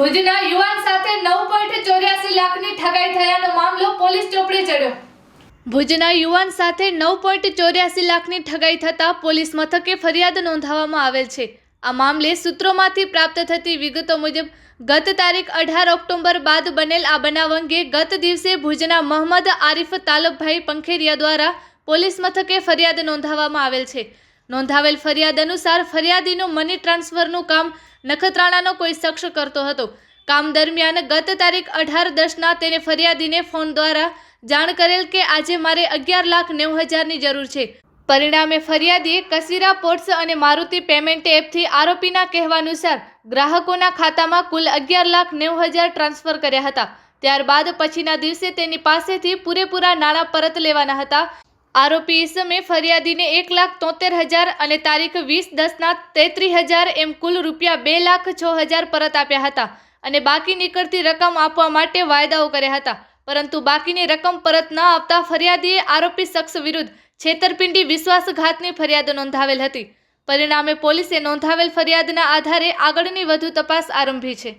ભુજના યુવાન સાથે નવ પોઈન્ટ ચોર્યાસી લાખની ઠગાઈ થયાનો મામલો પોલીસ ચોપડે ચડ્યો. ભુજના યુવાન સાથે નવ પોઈન્ટ ચોર્યાસી લાખની ઠગાઈ થતાં પોલીસ મથકે ફરિયાદ નોંધાવવામાં આવેલ છે. આ મામલે સૂત્રોમાંથી પ્રાપ્ત થતી વિગતો મુજબ, ગત તારીખ અઢાર ઓક્ટોબર બાદ બનેલ આ બનાવ અંગે ગત દિવસે ભુજના મોહમ્મદ આરિફ તાલબભાઈ પંખેરિયા દ્વારા પોલીસ મથકે ફરિયાદ નોંધાવવામાં આવેલ છે. નોંધાવેલ ફરિયાદ અનુસાર ફરિયાદીનું મની ટ્રાન્સફરનું કામ નખત્રાણાનો કોઈ શખ્સ કરતો હતો. કામ દરમિયાન ગત તારીખ અઢાર દસના તેને ફરિયાદીને ફોન દ્વારા જાણ કરેલ કે આજે મારે અગિયાર લાખ નેવું હજારની જરૂર છે. પરિણામે ફરિયાદીએ કસીરા પોર્ટ્સ અને મારુતિ પેમેન્ટ એપથી આરોપીના કહેવાનુસાર ગ્રાહકોના ખાતામાં કુલ અગિયાર લાખ નેવું હજાર ટ્રાન્સફર કર્યા હતા. ત્યારબાદ પછીના દિવસે તેની પાસેથી પૂરેપૂરા નાણાં પરત લેવાના હતા. આરોપી ઈસમે ફરિયાદીને એક લાખ તોતેર હજાર અને તારીખ વીસ દસના તેત્રીસ હજાર એમ કુલ રૂપિયા બે લાખ છ હજાર પરત આપ્યા હતા અને બાકી નીકળતી રકમ આપવા માટે વાયદાઓ કર્યા હતા. પરંતુ બાકીની રકમ પરત ન આપતા ફરિયાદીએ આરોપી શખ્સ વિરુદ્ધ છેતરપિંડી, વિશ્વાસઘાતની ફરિયાદ નોંધાવેલ હતી. પરિણામે પોલીસે નોંધાવેલ ફરિયાદના આધારે આગળની વધુ તપાસ આરંભી છે.